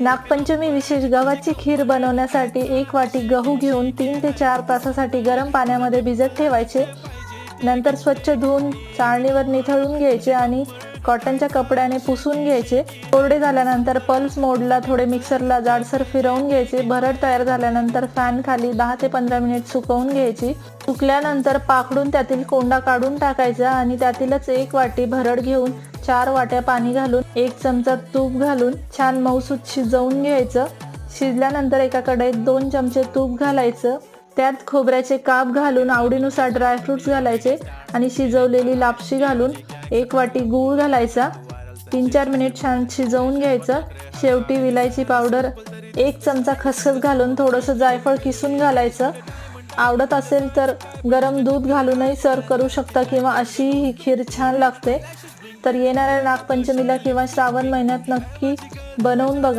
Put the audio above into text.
नागपंचमी विशेष गव्हाची खीर बनवण्यासाठी एक वाटी गहू घेऊन तीन ते चार तासासाठी गरम पाण्यामध्ये भिजत ठेवायचे. नंतर स्वच्छ धुवून चाळणीवर निथळून घ्यायचे आणि कॉटनच्या कपड्याने पुसून घ्यायचे. कोरडे झाल्यानंतर पल्स मोडला थोडे मिक्सरला जाडसर फिरवून घ्यायचे. भरड तयार झाल्यानंतर फॅन खाली दहा ते पंधरा मिनिट सुकवून घ्यायची. सुकल्यानंतर पाकडून त्यातील कोंडा काढून टाकायचा आणि त्यातीलच एक वाटी भरड घेऊन चार वाट्या पाणी घालून एक चमचा तूप घालून छान मऊसूत शिजवून घ्यायचं. शिजल्यानंतर एका कढईत दोन चमचे तूप घालायचं. त्यात खोबऱ्याचे काप घालून आवडीनुसार ड्रायफ्रुट्स घालायचे आणि शिजवलेली लापशी घालून एक वाटी गूळ घालायचा. तीन चार मिनिट छान शिजवून घ्यायचं. शेवटी विलायची पावडर एक चमचा खसखस घालून थोडंसं जायफळ किसून घालायचं. आवडत असेल तर गरम दूध घालूनही सर्व करू शकता किंवा अशी ही खीर छान लागते. तर येणाऱ्या नागपंचमीला किंवा श्रावण महिन्यात नक्की बनवून बघा.